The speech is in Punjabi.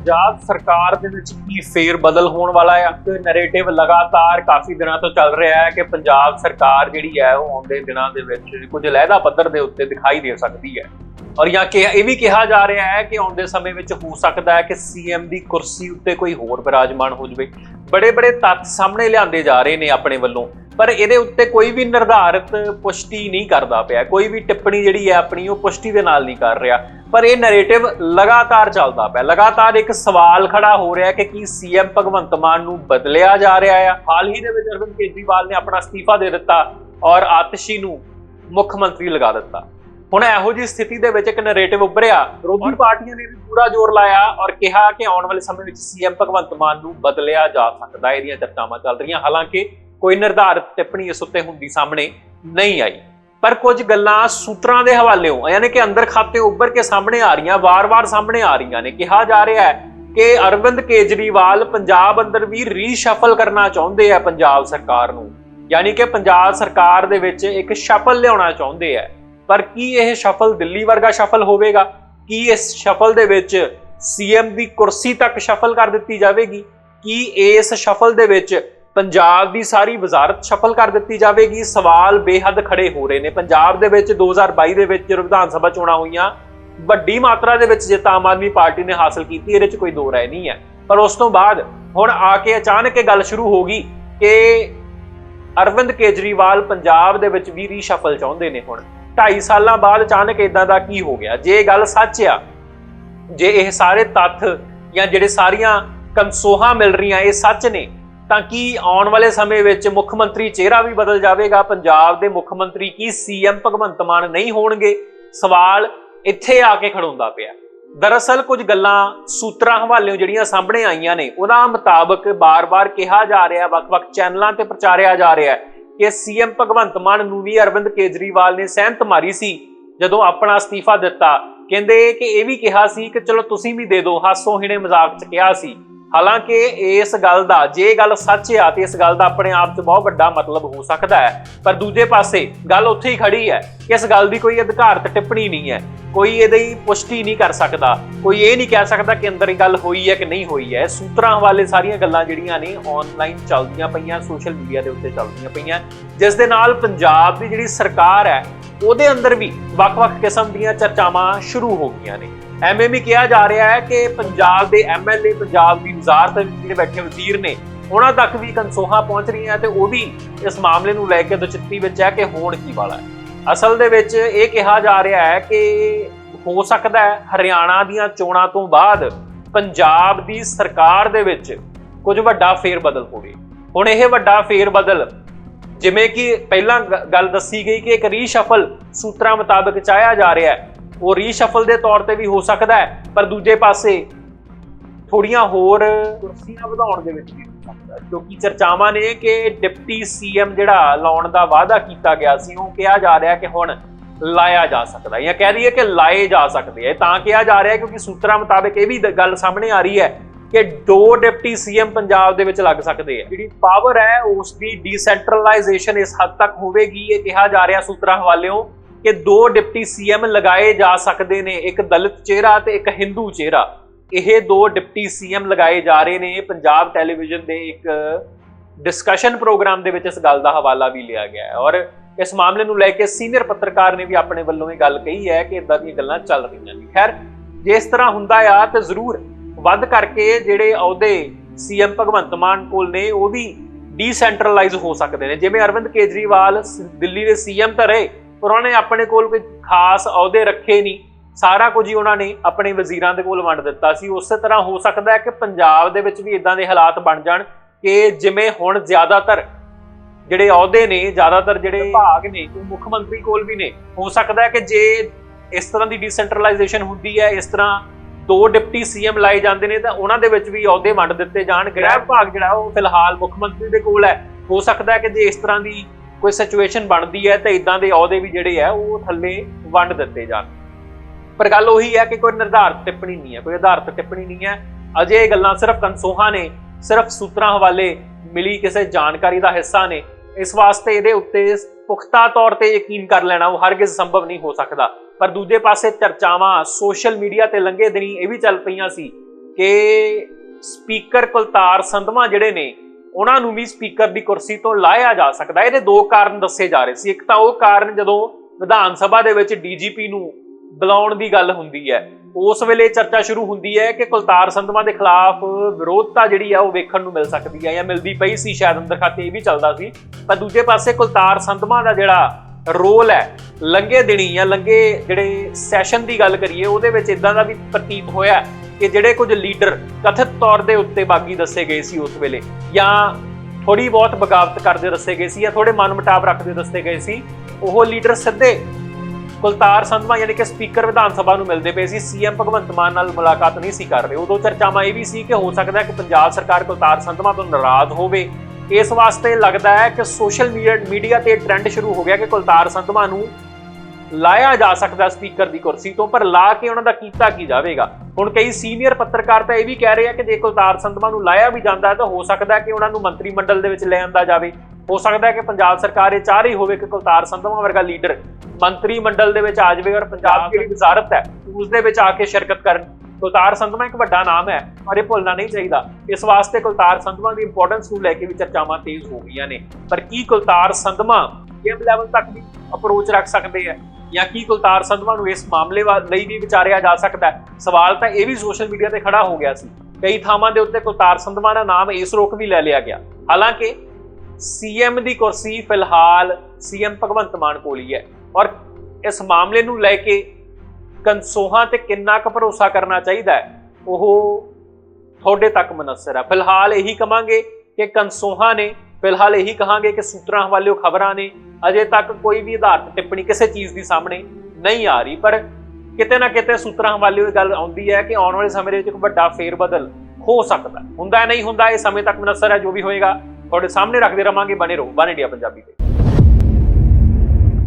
ਪੰਜਾਬ ਸਰਕਾਰ ਦੇ ਵਿੱਚ ਕੀ ਫੇਰ ਬਦਲ ਹੋਣ ਵਾਲਾ ਹੈ। ਤੇ ਨੈਰੇਟਿਵ ਲਗਾਤਾਰ ਕਾਫੀ ਦਿਨਾਂ ਤੋਂ ਚੱਲ ਰਿਹਾ ਹੈ ਕਿ ਪੰਜਾਬ ਸਰਕਾਰ ਜਿਹੜੀ ਹੈ, ਉਹ ਆਉਂਦੇ ਦਿਨਾਂ ਦੇ ਵਿੱਚ ਕੁਝ ਲਹਿਦਾ ਪੱਧਰ ਦੇ ਉੱਤੇ ਦਿਖਾਈ ਦੇ ਸਕਦੀ ਹੈ। ਔਰ ਜਾਂ ਕਿ ਇਹ ਵੀ ਕਿਹਾ ਜਾ ਰਿਹਾ ਹੈ ਕਿ ਆਉਂਦੇ ਸਮੇਂ ਵਿੱਚ ਹੋ ਸਕਦਾ ਹੈ ਕਿ ਸੀਐਮ ਦੀ ਕੁਰਸੀ ਉੱਤੇ ਕੋਈ ਹੋਰ ਬਿਰਾਜਮਾਨ ਹੋ ਜਾਵੇ। ਬੜੇ ਬੜੇ ਤੱਥ ਸਾਹਮਣੇ ਲਿਆਂਦੇ ਜਾ ਰਹੇ ਨੇ ਆਪਣੇ ਵੱਲੋਂ। ਪਰ ਇਹਦੇ ਉੱਤੇ ਕੋਈ ਵੀ ਨਿਰਧਾਰਿਤ ਪੁਸ਼ਟੀ ਨਹੀਂ ਕਰਦਾ ਪਿਆ। ਕੋਈ ਵੀ ਟਿੱਪਣੀ ਜਿਹੜੀ ਹੈ ਆਪਣੀ, ਉਹ ਪੁਸ਼ਟੀ ਦੇ ਨਾਲ ਨਹੀਂ ਕਰ ਰਿਹਾ। ਪਰ ਇਹ ਨੈਰੇਟਿਵ ਲਗਾਤਾਰ ਚੱਲਦਾ ਪਿਆ। ਲਗਾਤਾਰ ਇੱਕ ਸਵਾਲ ਖੜਾ ਹੋ ਰਿਹਾ ਕਿ ਕੀ ਸੀਐਮ ਭਗਵੰਤ ਮਾਨ ਨੂੰ ਬਦਲਿਆ ਜਾ ਰਿਹਾ ਹੈ? ਹਾਲ ਹੀ ਦੇ ਵਿੱਚ ਅਰਵਿੰਦ ਕੇਜਰੀਵਾਲ ਨੇ ਆਪਣਾ ਅਸਤੀਫਾ ਦੇ ਦਿੱਤਾ ਔਰ ਆਤਸ਼ੀ ਨੂੰ ਮੁੱਖ ਮੰਤਰੀ ਲਗਾ ਦਿੱਤਾ। ਹੁਣ ਇਹੋ ਜੀ ਸਥਿਤੀ ਦੇ ਵਿੱਚ ਇੱਕ ਨੈਰੇਟਿਵ ਉੱਭਰਿਆ। ਵਿਰੋਧੀ ਪਾਰਟੀਆਂ ਨੇ ਵੀ ਪੂਰਾ ਜ਼ੋਰ ਲਾਇਆ ਔਰ ਕਿਹਾ ਕਿ ਆਉਣ ਵਾਲੇ ਸਮੇਂ ਵਿੱਚ ਸੀਐਮ ਭਗਵੰਤ ਮਾਨ ਨੂੰ ਬਦਲਿਆ ਜਾ ਸਕਦਾ। ਇਹਦੀਆਂ ਚਰਚਾਵਾਂ ਚੱਲ ਰਹੀਆਂ। ਹਾਲਾਂਕਿ ਕੋਈ ਨਿਰਧਾਰਤ ਟਿੱਪਣੀ ਇਸ ਉੱਤੇ ਹੁੰਦੀ ਸਾਹਮਣੇ ਨਹੀਂ ਆਈ। ਪਰ ਕੁਝ ਗੱਲਾਂ ਸੂਤਰਾਂ ਦੇ ਹਵਾਲੇੋਂ ਯਾਨੀ ਕਿ ਅੰਦਰ ਖਾਤੇ ਉੱਭਰ ਕੇ ਸਾਹਮਣੇ ਆ ਰਹੀਆਂ, ਵਾਰ-ਵਾਰ ਸਾਹਮਣੇ ਆ ਰਹੀਆਂ ਨੇ। ਕਿਹਾ ਜਾ ਰਿਹਾ ਹੈ ਕਿ ਅਰਵਿੰਦ ਕੇਜਰੀਵਾਲ ਪੰਜਾਬ ਅੰਦਰ ਵੀ ਰੀਸ਼ਫਲ ਕਰਨਾ ਚਾਹੁੰਦੇ ਆ ਪੰਜਾਬ ਸਰਕਾਰ ਨੂੰ। ਯਾਨੀ ਕਿ ਪੰਜਾਬ ਸਰਕਾਰ ਦੇ ਵਿੱਚ ਇੱਕ ਸ਼ਫਲ ਲਿਆਉਣਾ ਚਾਹੁੰਦੇ ਆ। ਪਰ ਕੀ ਇਹ ਸ਼ਫਲ ਦਿੱਲੀ ਵਰਗਾ ਸ਼ਫਲ ਹੋਵੇਗਾ? ਕੀ ਇਸ ਸ਼ਫਲ ਦੇ ਵਿੱਚ ਸੀਐਮ ਦੀ ਕੁਰਸੀ ਤੱਕ ਸ਼ਫਲ ਕਰ ਦਿੱਤੀ ਜਾਵੇਗੀ? ਕੀ ਇਸ ਸ਼ਫਲ ਦੇ ਵਿੱਚ ਪੰਜਾਬ ਦੀ ਸਾਰੀ ਵਜ਼ਾਰਤ ਸ਼ਫਲ ਕਰ ਦਿੱਤੀ ਜਾਵੇਗੀ। ਸਵਾਲ ਬੇਹੱਦ ਖੜੇ ਹੋ ਰਹੇ ਨੇ। ਪੰਜਾਬ ਦੇ ਵਿੱਚ 2022 ਦੇ ਵਿੱਚ ਜਦੋਂ ਵਿਧਾਨ ਸਭਾ ਚੋਣਾਂ ਹੋਈਆਂ, ਵੱਡੀ ਮਾਤਰਾ ਦੇ ਵਿੱਚ ਜਿੱਤ ਆਮ ਆਦਮੀ ਪਾਰਟੀ ਨੇ ਹਾਸਲ ਕੀਤੀ, ਇਹਦੇ 'ਚ ਕੋਈ ਦੋ ਰਾਏ ਨਹੀਂ ਹੈ। ਪਰ ਉਸ ਤੋਂ ਬਾਅਦ ਹੁਣ ਆ ਕੇ ਅਚਾਨਕ ਇਹ ਗੱਲ ਸ਼ੁਰੂ ਹੋ ਗਈ ਕਿ ਅਰਵਿੰਦ ਕੇਜਰੀਵਾਲ ਪੰਜਾਬ ਦੇ ਵਿੱਚ ਵੀ ਰੀਸ਼ਫਲ ਚਾਹੁੰਦੇ ਨੇ ਹੁਣ। 2.5 ਸਾਲਾਂ ਬਾਅਦ ਅਚਾਨਕ ਇਦਾਂ ਦਾ ਕੀ ਹੋ ਗਿਆ? ਜੇ ਇਹ ਗੱਲ ਸੱਚ ਆ, ਜੇ ਇਹ ਸਾਰੇ ਤੱਥ ਜਾਂ ਜਿਹੜੇ ਸਾਰੀਆਂ ਕਨਸੋਹਾਂ ਮਿਲ ਰਹੀਆਂ, ਇਹ ਸੱਚ ਨੇ ਤਾਂ ਕੀ ਆਉਣ ਵਾਲੇ ਸਮੇਂ ਵਿੱਚ ਮੁੱਖ ਮੰਤਰੀ ਚਿਹਰਾ ਵੀ ਬਦਲ ਜਾਵੇਗਾ? ਪੰਜਾਬ ਦੇ ਮੁੱਖ ਮੰਤਰੀ ਕੀ ਸੀਐਮ ਭਗਵੰਤ ਮਾਨ ਨਹੀਂ ਹੋਣਗੇ? ਸਵਾਲ ਇੱਥੇ ਆ ਕੇ ਖੜੋਂਦਾ ਪਿਆ। ਦਰਅਸਲ ਕੁਝ ਗੱਲਾਂ ਸੂਤਰਾਂ ਹਵਾਲਿਓਂ ਜਿਹੜੀਆਂ ਸਾਹਮਣੇ ਆਈਆਂ ਨੇ, ਉਹਨਾਂ ਮੁਤਾਬਕ ਬਾਰ-ਬਾਰ ਕਿਹਾ ਜਾ ਰਿਹਾ, ਵੱਖ-ਵੱਖ ਚੈਨਲਾਂ ਤੇ ਪ੍ਰਚਾਰਿਆ ਜਾ ਰਿਹਾ ਹੈ ਕਿ ਸੀਐਮ ਭਗਵੰਤ ਮਾਨ ਨੂੰ ਵੀ ਅਰਵਿੰਦ ਕੇਜਰੀਵਾਲ ਨੇ ਸਹਿਮਤ ਮਾਰੀ ਸੀ। ਜਦੋਂ ਆਪਣਾ ਅਸਤੀਫਾ ਦਿੱਤਾ, ਕਹਿੰਦੇ ਕਿ ਇਹ ਵੀ ਕਿਹਾ ਸੀ ਕਿ ਚਲੋ ਤੁਸੀਂ ਵੀ ਦੇ ਦਿਓ ਹਾਸੋ ਹਿਣੇ ਮਜ਼ਾਕ ਚ ਕਿਹਾ ਸੀ। ਹਾਲਾਂਕਿ ਇਸ ਗੱਲ ਦਾ, ਜੇ ਗੱਲ ਸੱਚ ਆ, ਤੇ ਇਸ ਗੱਲ ਦਾ ਆਪਣੇ ਆਪ 'ਚ ਬਹੁਤ ਵੱਡਾ ਮਤਲਬ ਹੋ ਸਕਦਾ ਹੈ। ਪਰ ਦੂਜੇ ਪਾਸੇ ਗੱਲ ਉੱਥੇ ਹੀ ਖੜੀ ਹੈ ਕਿ ਇਸ ਗੱਲ ਦੀ ਕੋਈ ਅਧਿਕਾਰਤ ਟਿੱਪਣੀ ਨਹੀਂ ਹੈ। ਕੋਈ ਇਹਦੀ ਪੁਸ਼ਟੀ ਨਹੀਂ ਕਰ ਸਕਦਾ। ਕੋਈ ਇਹ ਨਹੀਂ ਕਹਿ ਸਕਦਾ ਕਿ ਅੰਦਰ ਇਹ ਗੱਲ ਹੋਈ ਹੈ ਕਿ ਨਹੀਂ ਹੋਈ ਹੈ। ਸੂਤਰਾਂ ਹਵਾਲੇ ਸਾਰੀਆਂ ਗੱਲਾਂ ਜਿਹੜੀਆਂ ਨੇ ਆਨਲਾਈਨ ਚੱਲਦੀਆਂ ਪਈਆਂ ਸੋਸ਼ਲ ਮੀਡੀਆ ਦੇ ਉੱਤੇ ਚੱਲਦੀਆਂ ਪਈਆਂ। ਜਿਸ ਦੇ ਨਾਲ ਪੰਜਾਬ ਦੀ ਜਿਹੜੀ ਸਰਕਾਰ ਹੈ, ਉਹਦੇ ਅੰਦਰ ਵੀ ਵੱਖ-ਵੱਖ ਕਿਸਮ ਦੀਆਂ ਚਰਚਾਵਾਂ ਸ਼ੁਰੂ ਹੋ ਗਈਆਂ ਨੇ। ਐਵੇਂ ਵੀ ਕਿਹਾ ਜਾ ਰਿਹਾ ਹੈ ਕਿ ਪੰਜਾਬ ਦੇ ਐਮਐਲਏ ਪੰਜਾਬ ਦੀ ਵਜ਼ਾਰਤ ਜਿਹੜੇ ਬੈਠੇ ਵਜ਼ੀਰ ਨੇ, ਉਹਨਾਂ ਤੱਕ ਵੀ ਕੰਸੋਹਾ ਪਹੁੰਚ ਰਹੀਆਂ ਤੇ ਉਹ ਵੀ ਇਸ ਮਾਮਲੇ ਨੂੰ ਲੈ ਕੇ ਦੁਚਿੱਤੀ ਵਿੱਚ ਹੈ ਕਿ ਹੋਣ ਕੀ ਵਾਲਾ ਹੈ। ਅਸਲ ਦੇ ਵਿੱਚ ਇਹ ਕਿਹਾ ਜਾ ਰਿਹਾ ਹੈ ਕਿ ਹੋ ਸਕਦਾ ਹੈ ਹਰਿਆਣਾ ਦੀਆਂ ਚੋਣਾਂ ਤੋਂ ਬਾਅਦ ਪੰਜਾਬ ਦੀ ਸਰਕਾਰ ਦੇ ਵਿੱਚ ਕੁਝ ਵੱਡਾ ਫੇਰ ਬਦਲ ਹੋਵੇ। ਹੁਣ ਇਹ ਵੱਡਾ ਫੇਰ ਬਦਲ ਜਿਵੇਂ ਕਿ ਪਹਿਲਾਂ ਗ- ਗੱਲ ਦੱਸੀ ਗਈ ਕਿ ਇੱਕ ਰੀਸ਼ਫਲ ਸੂਤਰਾਂ ਮੁਤਾਬਕ ਚਾਹਿਆ ਜਾ ਰਿਹਾ ਹੈ ਉਹ ਰੀਸ਼ਫਲ ਦੇ ਤੌਰ ਤੇ ਵੀ ਹੋ ਸਕਦਾ ਹੈ, ਪਰ ਦੂਜੇ ਪਾਸੇ ਥੋੜੀਆਂ ਹੋਰ ਕੁਰਸੀਆਂ ਵਧਾਉਣ ਦੇ ਵਿੱਚ ਵੀ ਹੋ ਸਕਦਾ ਕਿਉਂਕਿ ਚਰਚਾਵਾਂ ਨੇ ਕਿ ਡਿਪਟੀ ਸੀਐਮ ਜਿਹੜਾ ਲਾਉਣ ਦਾ ਵਾਅਦਾ ਕੀਤਾ ਗਿਆ ਸੀ, ਉਹ ਕਿਹਾ ਜਾ ਰਿਹਾ ਕਿ ਹੁਣ ਲਾਇਆ ਜਾ ਸਕਦਾ ਹੈ ਜਾਂ ਕਹਿ ਦਈਏ ਕਿ ਲਾਏ ਜਾ ਸਕਦੇ ਹੈ। ਤਾਂ ਕਿਹਾ ਜਾ ਰਿਹਾ ਕਿਉਂਕਿ ਸੂਤਰਾਂ ਮੁਤਾਬਕ ਇਹ ਵੀ ਗੱਲ ਸਾਹਮਣੇ ਆ ਰਹੀ ਹੈ ਕਿ ਦੋ ਡਿਪਟੀ ਸੀਐਮ ਪੰਜਾਬ ਦੇ ਵਿੱਚ ਲੱਗ ਸਕਦੇ ਆ ਜਿਹੜੀ ਪਾਵਰ ਹੈ, ਉਸ ਦੀ ਡੀਸੈਂਟਰਲਾਈਜੇਸ਼ਨ ਇਸ ਹੱਦ ਤੱਕ ਹੋਵੇਗੀ, ਇਹ ਕਿਹਾ ਜਾ ਰਿਹਾ ਸੂਤਰਾਂ ਹਵਾਲਿਓਂ ਕਿ ਦੋ ਡਿਪਟੀ ਸੀਐਮ ਲਗਾਏ ਜਾ ਸਕਦੇ ਨੇ, ਇੱਕ ਦਲਿਤ ਚਿਹਰਾ ਤੇ ਇੱਕ ਹਿੰਦੂ ਚਿਹਰਾ। ਇਹ ਦੋ ਡਿਪਟੀ ਸੀਐਮ ਲਗਾਏ ਜਾ ਰਹੇ ਨੇ। ਪੰਜਾਬ ਟੈਲੀਵਿਜ਼ਨ ਦੇ ਇੱਕ ਡਿਸਕਸ਼ਨ ਪ੍ਰੋਗਰਾਮ ਦੇ ਵਿੱਚ ਇਸ ਗੱਲ ਦਾ ਹਵਾਲਾ ਵੀ ਲਿਆ ਗਿਆ ਹੈ। ਔਰ ਇਸ ਮਾਮਲੇ ਨੂੰ ਲੈ ਕੇ ਸੀਨੀਅਰ ਪੱਤਰਕਾਰ ਨੇ ਵੀ ਆਪਣੇ ਵੱਲੋਂ ਇਹ ਗੱਲ ਕਹੀ ਹੈ ਕਿ ਇਦਾਂ ਦੀਆਂ ਗੱਲਾਂ ਚੱਲ ਰਹੀਆਂ ਨੇ। ਖੈਰ, ਜੇ ਇਸ ਤਰ੍ਹਾਂ ਹੁੰਦਾ ਆ ਤਾਂ ਜ਼ਰੂਰ ਵੱਧ ਕਰਕੇ ਜਿਹੜੇ ਅਹੁਦੇ ਸੀਐਮ ਭਗਵੰਤ ਮਾਨ ਕੋਲ ਨੇ, ਉਹ ਵੀ ਡੀਸੈਂਟਰਲਾਈਜ਼ ਹੋ ਸਕਦੇ ਨੇ। ਜਿਵੇਂ ਅਰਵਿੰਦ ਕੇਜਰੀਵਾਲ ਦਿੱਲੀ ਦੇ ਸੀਐਮ ਤਾਂ ਰਹੇ ਉਹਨਾਂ ਨੇ ਆਪਣੇ ਕੋਲ ਕੋਈ ਖਾਸ ਅਹੁਦੇ ਰੱਖੇ ਨਹੀਂ। ਸਾਰਾ ਕੁਝ ਹੀ ਉਹਨਾਂ ਨੇ ਆਪਣੇ ਵਜ਼ੀਰਾਂ ਦੇ ਕੋਲ ਵੰਡ ਦਿੱਤਾ ਸੀ। ਉਸੇ ਤਰ੍ਹਾਂ ਹੋ ਸਕਦਾ ਹੈ ਕਿ ਪੰਜਾਬ ਦੇ ਵਿੱਚ ਵੀ ਇਦਾਂ ਦੇ ਹਾਲਾਤ ਬਣ ਜਾਣ ਕਿ ਜਿਵੇਂ ਹੁਣ ਜ਼ਿਆਦਾਤਰ ਜਿਹੜੇ ਅਹੁਦੇ ਨੇ, ਜ਼ਿਆਦਾਤਰ ਜਿਹੜੇ ਵਿਭਾਗ ਨੇ ਉਹ ਮੁੱਖ ਮੰਤਰੀ ਕੋਲ ਵੀ ਨੇ, ਹੋ ਸਕਦਾ ਹੈ ਕਿ ਜੇ ਇਸ ਤਰ੍ਹਾਂ ਦੀ ਡੀਸੈਂਟਰਲਾਈਜੇਸ਼ਨ ਹੁੰਦੀ ਹੈ, ਇਸ ਤਰ੍ਹਾਂ ਦੋ ਡਿਪਟੀ ਸੀਐਮ ਲਾਏ ਜਾਂਦੇ ਨੇ, ਤਾਂ ਉਹਨਾਂ ਦੇ ਵਿੱਚ ਵੀ ਅਹੁਦੇ ਵੰਡ ਦਿੱਤੇ ਜਾਣ। ਗ੍ਰਹਿ ਵਿਭਾਗ ਜਿਹੜਾ ਉਹ ਫਿਲਹਾਲ ਮੁੱਖ ਮੰਤਰੀ ਦੇ ਕੋਲ ਹੈ। ਹੋ ਸਕਦਾ ਹੈ ਕਿ ਜੇ ਇਸ ਤਰ੍ਹਾਂ ਦੀ ਕੋਈ ਸਿਚੁਏਸ਼ਨ ਬਣਦੀ ਹੈ ਤਾਂ ਇਦਾਂ ਦੇ ਅਹੁਦੇ ਵੀ ਜਿਹੜੇ ਆ ਉਹ ਥੱਲੇ ਵੰਡ ਦਿੱਤੇ ਜਾਣ। ਪਰ ਗੱਲ ਉਹੀ ਹੈ ਕਿ ਕੋਈ ਨਿਰਧਾਰਤ ਟਿੱਪਣੀ ਨਹੀਂ ਹੈ, ਕੋਈ ਆਧਾਰਿਤ ਟਿੱਪਣੀ ਨਹੀਂ ਹੈ। ਅਜੇ ਇਹ ਗੱਲਾਂ ਸਿਰਫ ਕਨਸੋਹਾਂ ਨੇ, ਸਿਰਫ ਸੂਤਰਾਂ ਹਵਾਲੇ ਮਿਲੀ ਕਿਸੇ ਜਾਣਕਾਰੀ ਦਾ ਹਿੱਸਾ ਨੇ। ਇਸ ਵਾਸਤੇ ਇਹਦੇ ਉੱਤੇ ਪੁਖਤਾ ਤੌਰ ਤੇ ਯਕੀਨ ਕਰ ਲੈਣਾ ਉਹ ਹਰਗਿਜ਼ ਸੰਭਵ ਨਹੀਂ ਹੋ ਸਕਦਾ। ਪਰ ਦੂਜੇ ਪਾਸੇ ਚਰਚਾਵਾਂ ਸੋਸ਼ਲ ਮੀਡੀਆ ਤੇ ਲੰਘੇ ਦਿਨੀ ਇਹ ਵੀ ਚੱਲ ਪਈਆਂ ਸੀ ਕਿ ਸਪੀਕਰ ਕੁਲਤਾਰ ਸੰਧਵਾ ਜਿਹੜੇ ਨੇ ਉਹਨਾਂ ਨੂੰ ਵੀ ਸਪੀਕਰ ਦੀ ਕੁਰਸੀ ਤੋਂ ਲਾਇਆ ਜਾ ਸਕਦਾ। ਇਹਦੇ ਦੋ ਕਾਰਨ ਦੱਸੇ ਜਾ ਰਹੇ ਸੀ। ਇੱਕ ਤਾਂ ਉਹ ਕਾਰਨ ਜਦੋਂ ਵਿਧਾਨ ਸਭਾ ਦੇ ਵਿੱਚ ਡੀਜੀਪੀ ਨੂੰ ਬੁਲਾਉਣ ਦੀ ਗੱਲ ਹੁੰਦੀ ਹੈ, ਉਸ ਵੇਲੇ ਚਰਚਾ ਸ਼ੁਰੂ ਹੁੰਦੀ ਹੈ ਕਿ ਕੁਲਤਾਰ ਸੰਧਵਾ ਦੇ ਖਿਲਾਫ ਵਿਰੋਧਤਾ ਜਿਹੜੀ ਆ ਉਹ ਵੇਖਣ ਨੂੰ ਮਿਲ ਸਕਦੀ ਹੈ ਜਾਂ ਮਿਲਦੀ ਪਈ ਸੀ, ਸ਼ਾਇਦ ਅੰਦਰ ਖਾਤੇ ਇਹ ਵੀ ਚੱਲਦਾ ਸੀ। ਪਰ ਦੂਜੇ ਪਾਸੇ ਕੁਲਤਾਰ ਸੰਧਵਾ ਦਾ ਜਿਹੜਾ ਰੋਲ ਹੈ ਲੰਗੇ ਦਿਨੀ ਜਾਂ ਲੰਗੇ ਜਿਹੜੇ ਸੈਸ਼ਨ ਦੀ ਗੱਲ ਕਰੀਏ, ਉਹਦੇ ਵਿੱਚ ਇਦਾਂ ਦਾ ਵੀ ਪ੍ਰਤੀਤ ਹੋਇਆ। ਕਿ ਜਿਹੜੇ ਕੁਝ ਲੀਡਰ ਕਥਿਤ ਤੌਰ ਦੇ ਉੱਤੇ ਬਾਗੀ ਦੱਸੇ ਗਏ ਸੀ ਉਸ ਵੇਲੇ, ਜਾਂ ਥੋੜੀ ਬਹੁਤ ਬਗਾਵਤ ਕਰਦੇ ਦੱਸੇ ਗਏ ਸੀ ਜਾਂ ਥੋੜੇ ਮਨਮਟਾਵ ਰੱਖਦੇ ਦੱਸੇ ਗਏ ਸੀ, ਉਹ ਲੀਡਰ ਸਿੱਧੇ ਕੁਲਤਾਰ ਸੰਧਵਾ ਯਾਨੀ ਕਿ ਸਪੀਕਰ ਵਿਧਾਨ ਸਭਾ ਨੂੰ ਮਿਲਦੇ ਪਏ ਸੀ ਸੀਐਮ ਭਗਵੰਤ ਮਾਨ ਨਾਲ ਮੁਲਾਕਾਤ ਨਹੀਂ ਸੀ ਕਰ ਰਹੇ। ਉਦੋਂ ਚਰਚਾਵਾਂ ਇਹ ਵੀ ਸੀ ਕਿ ਹੋ ਸਕਦਾ ਹੈ ਕਿ ਪੰਜਾਬ ਸਰਕਾਰ ਕੁਲਤਾਰ ਸੰਧਵਾ ਤੋਂ ਨਾਰਾਜ਼ ਹੋਵੇ। ਇਸ ਵਾਸਤੇ ਲੱਗਦਾ ਹੈ ਕਿ ਸੋਸ਼ਲ ਮੀਡੀਆ ਤੇ ਟ੍ਰੈਂਡ ਸ਼ੁਰੂ ਹੋ ਗਿਆ ਕਿ ਕੁਲਤਾਰ ਸੰਧਵਾ ਨੂੰ ਲਾਇਆ ਜਾ ਸਕਦਾ ਸਪੀਕਰ ਦੀ ਕੁਰਸੀ ਤੋਂ, ਪਰ ਲਾ ਕੇ ਉਹਨਾਂ ਦਾ ਕੀਤਾ ਕੀ ਜਾਵੇਗਾ? ਹੁਣ ਕਈ ਸੀਨੀਅਰ ਪੱਤਰਕਾਰ ਤਾਂ ਇਹ ਵੀ ਕਹਿ ਰਹੇ ਆ ਕਿ ਜੇ ਕੁਲਤਾਰ ਸੰਧਵਾ ਨੂੰ ਲਾਇਆ ਵੀ ਜਾਂਦਾ ਹੈ ਤਾਂ ਹੋ ਸਕਦਾ ਕਿ ਉਹਨਾਂ ਨੂੰ ਮੰਤਰੀ ਮੰਡਲ ਦੇ ਵਿੱਚ ਲੈ ਆਂਦਾ ਜਾਵੇ। ਹੋ ਸਕਦਾ ਕਿ ਪੰਜਾਬ ਸਰਕਾਰ ਇਹ ਚਾਹ ਰਹੀ ਹੋਵੇ ਕਿ ਕੁਲਤਾਰ ਸੰਧਵਾ ਵਰਗਾ ਲੀਡਰ ਮੰਤਰੀ ਮੰਡਲ ਦੇ ਵਿੱਚ ਆ ਜਾਵੇ ਔਰ ਪੰਜਾਬ ਦੀ ਜਿਹੜੀ ਵਜ਼ਾਰਤ ਹੈ, ਉਸ ਦੇ ਵਿੱਚ ਆ ਕੇ ਸ਼ਿਰਕਤ ਕਰਨ। ਕੁਲਤਾਰ ਸੰਧਵਾ ਇੱਕ ਵੱਡਾ ਨਾਮ ਹੈ ਔਰ ਇਹ ਭੁੱਲਣਾ ਨਹੀਂ ਚਾਹੀਦਾ। ਇਸ ਵਾਸਤੇ ਕੁਲਤਾਰ ਸੰਧਵਾ ਦੀ ਇੰਪੋਰਟੈਂਸ ਨੂੰ ਲੈ ਕੇ ਵੀ ਚਰਚਾਵਾਂ ਤੇਜ਼ ਹੋ ਗਈਆਂ ਨੇ। ਪਰ ਕੀ ਕੁਲਤਾਰ ਸੰਧਵਾ ਗੇਮ ਲੈਵਲ ਤੱਕ ਵੀ ਅਪਰੋਚ ਰੱਖ ਸਕਦੇ ਆ ਜਾਂ ਕੀ ਕੁਲਤਾਰ ਸੰਧਵਾ ਨੂੰ ਇਸ ਮਾਮਲੇ ਵਾ- ਲਈ ਵੀ ਵਿਚਾਰਿਆ ਜਾ ਸਕਦਾ ਸਵਾਲ ਤਾਂ ਇਹ ਵੀ ਸੋਸ਼ਲ ਮੀਡੀਆ ਤੇ ਖੜਾ ਹੋ ਗਿਆ ਸੀ। ਕਈ ਥਾਵਾਂ ਦੇ ਉੱਤੇ ਕੁਲਤਾਰ ਸੰਧਵਾ ਦਾ ਨਾਮ ਇਸ ਰੋਕ ਵੀ ਲੈ ਲਿਆ ਗਿਆ। ਹਾਲਾਂਕਿ, ਸੀਐਮ ਦੀ ਕੁਰਸੀ ਫਿਲਹਾਲ ਸੀਐਮ ਭਗਵੰਤ ਮਾਨ ਕੋਲ ਹੀ ਹੈ। ਔਰ ਇਸ ਮਾਮਲੇ ਨੂੰ ਲੈ ਕੇ ਕੰਸੋਹਾਂ ਤੇ ਕਿੰਨਾ ਕੁ ਭਰੋਸਾ ਕਰਨਾ ਚਾਹੀਦਾ ਹੈ, ਉਹ ਤੁਹਾਡੇ ਤੱਕ ਮਨਸਰ ਹੈ। ਫਿਲਹਾਲ ਇਹੀ ਕਵਾਂਗੇ ਕਿ ਕੰਸੋਹਾਂ ਨੇ ਫਿਲਹਾਲ ਇਹੀ ਕਹਾਂਗੇ ਕਿ ਸੂਤਰਾਂ ਹਵਾਲਿਓ ਖਬਰਾਂ ਨੇ, ਅਜੇ ਤੱਕ ਕੋਈ ਵੀ ਆਧਾਰਿਤ ਟਿੱਪਣੀ ਕਿਸੇ ਚੀਜ਼ ਦੀ ਸਾਹਮਣੇ ਨਹੀਂ ਆ ਰਹੀ, ਪਰ ਕਿਤੇ ਨਾ ਕਿਤੇ ਸੂਤਰਾਂ ਹਵਾਲਿਓ ਇਹ ਗੱਲ ਆਉਂਦੀ ਹੈ ਕਿ ਆਉਣ ਵਾਲੇ ਸਮੇਂ ਦੇ ਵਿੱਚ ਇੱਕ ਵੱਡਾ ਫੇਰ ਬਦਲ ਹੋ ਸਕਦਾ ਹੁੰਦਾ ਨਹੀਂ ਹੁੰਦਾ, ਇਹ ਸਮੇਂ ਤੱਕ ਮਨਸਰ ਹੈ, ਜੋ ਵੀ ਹੋਏਗਾ, ਤੁਹਾਡੇ ਸਾਹਮਣੇ ਰੱਖਦੇ ਰਵਾਂਗੇ, ਬਣੇ ਰਹੋ ਬਨ ਇੰਡੀਆ ਪੰਜਾਬੀ ਤੇ।